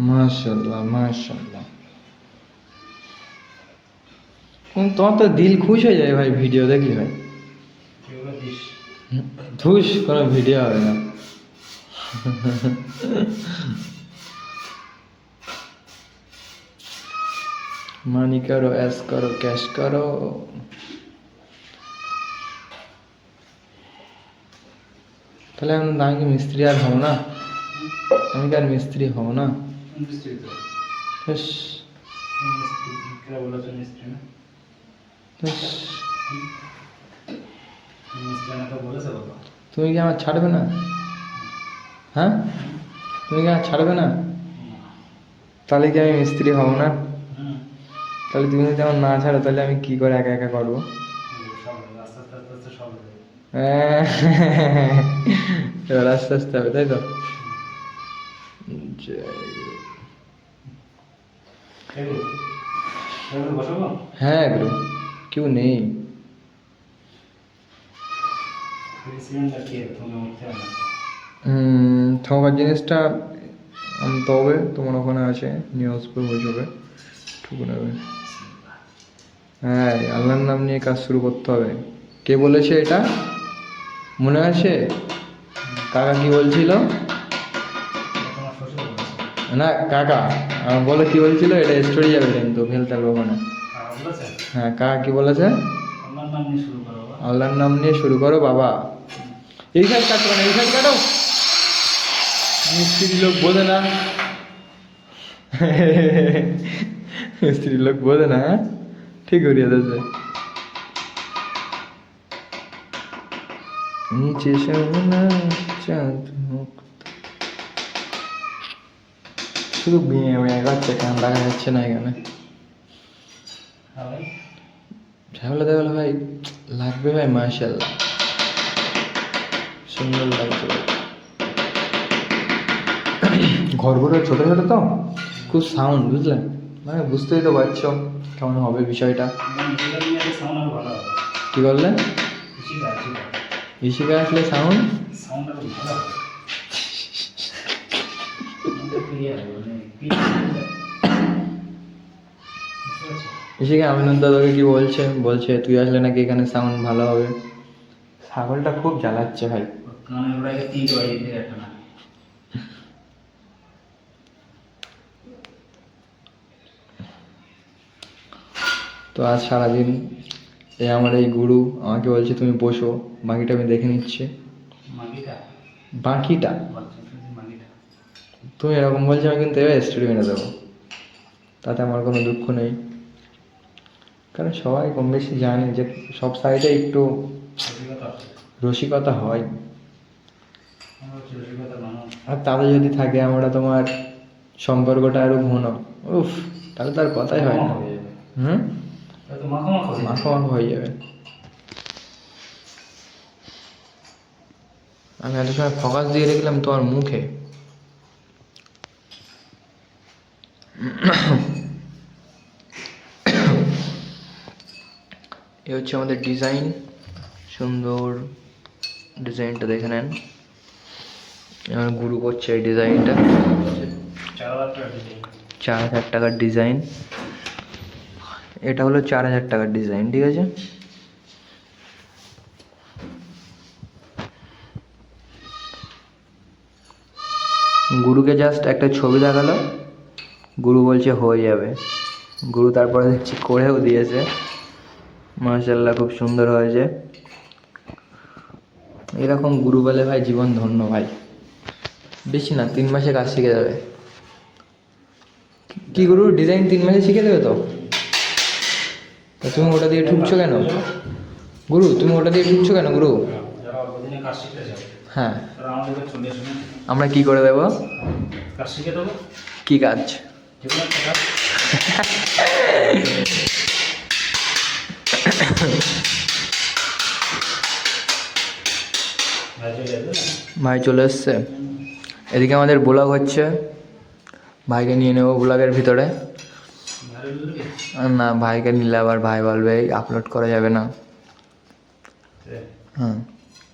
মাশাল্লাহ উম, তোমার তো দিল খুশ হয়ে যায় ভাই ভিডিও দেখলি ভাই। ধুস কোনো ভিডিও হবে না। মানি করো এস করো ক্যাশ করো। তাহলে আমি কি মিস্ত্রি আর হব না। আমি কি আর মিস্ত্রি হব না। তুমি কি আমার ছাড়বে না? হ্যাঁ? তুমি কি আমার ছাড়বে না? তাহলে কি আমি মিস্ত্রি হব না? তাহলে তুমি যদি আমার না ছাড়ো, তাহলে আমি কি করে একা একা করব? হবে এবার আস্তে আস্তে হবে, তাই তো? হ্যাঁ এগুলো কেউ নেই। থাকার জিনিসটা আনতে হবে তোমার ওখানে আছে। নিয়ে আসবে হয়ে যাবে। ঠিক নেবে হ্যাঁ আল্লাহর নাম নিয়ে কাজ শুরু করতে হবে। কে বলেছে এটা? মনে আছে? কাকা কি বলছিল? না কাকা বলে কি বলছিল? এটা স্টোরি যাবে কিন্তু ফেলতে পারব আর বলেছে। হ্যাঁ কাকা কি বলেছে? আল্লাহর নাম নিয়ে শুরু করো বাবা। এই সাইড কাটো না এই সাইড কাটো মিস্ত্রি লোক বোঝে না। মিস্ত্রি লোক বোঝে না হ্যাঁ? ঠিক করিয়ে দিয়েছে নিচে সোনা চাঁদ মুক্ত শুধু করছে কান দেখা যাচ্ছে না এখানে? হ্যাঁ। ঝামেলা দেওয়ালে ভাই লাগবে ভাই মার্শাল্লাহ সুন্দর লাগছে। ঘরগুলো ছোটো ছোটো তো খুব সাউন্ড বুঝলে মানে বুঝতেই তো পারছ কেমন হবে বিষয়টা। কী খুশিটা ইসিকে আসলে সাউন্ড সাউন্ড আরও ভালো হবে আমাদের ক্লিয়ার হবে মানে ক্লিয়ার দাদাকে কি বলছে? বলছে তুই আসলে নাকি এখানে সাউন্ড ভালো হবে? ছাগলটা খুব জ্বালাচ্ছে ভাই। তো আজ সারাদিন এই আমার এই গুরু আমাকে বলছে তুমি বসো বাকিটা আমি দেখে নিচ্ছি। বাকিটা? তুমি এরকম বলছো, আমি কিন্তু এবার স্টুডিও মেনে দেবো। তাতে আমার কোনো দুঃখ নেই। কারণ সবাই কম বেশি জানে যে সব সাইডে একটু রসিকতা হয়। আর তাতে যদি থাকে আমরা তোমার সম্পর্কটা আরও ঘন। উফ, তাহলে তার কথাই হয় না। হুম? মাখো মাখো হয়ে যাবে। আমি এত সময় ফোকাস দিয়ে দেখলাম তোমার মুখে। এ হচ্ছে আমাদের ডিজাইন সুন্দর ডিজাইনটা দেখে নেন। আমার গুরু করছে এই ডিজাইনটা চার হাজার টাকার ডিজাইন এটা হলো চার হাজার টাকার ডিজাইন ঠিক আছে? গুরুকে জাস্ট একটা ছবি দেখাল গুরু বলছে হয়ে যাবে। গুরু তারপরে দেখছি করেও দিয়েছে। মার্শাল্লাহ খুব সুন্দর হয়েছে। এরকম গুরু বলে ভাই জীবন ধন্য ভাই। বেশি না তিন মাসে কাজ শিখে যাবে। কি গুরু ডিজাইন তিন মাসে শিখে দেবে তো? তুমি ওটা দিয়ে ঠুকছো কেন? গুরু তুমি ওটা দিয়ে ঠুকছো কেন গুরু? হ্যাঁ। আমরা কি করে দেবো? কি কাজ? ভাই চলে এসছে। এদিকে আমাদের ব্লগ হচ্ছে। ভাইকে নিয়ে নেব ব্লগের ভিতরে। না ভাইকে নিলে আবার ভাই বলবে আপলোড করা যাবে না। হ্যাঁ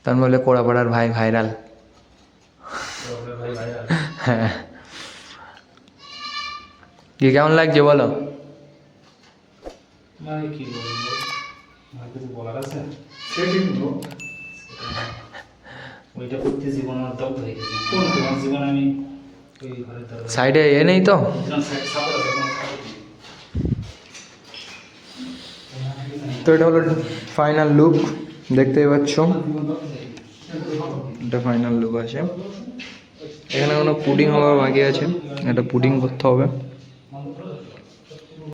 তার বলে কোড়াপাড়ার ভাই ভাইরাল হ্যাঁ। কি কেমন লাগছে বলো? মানে তার সাইডে এ নেই তো? তো এটা হলো ফাইনাল লুক দেখতেই পাচ্ছ। এটা ফাইনাল লুক আছে। এখানে কোনো পুডিং হওয়ার বাকি আছে। এটা পুডিং করতে হবে।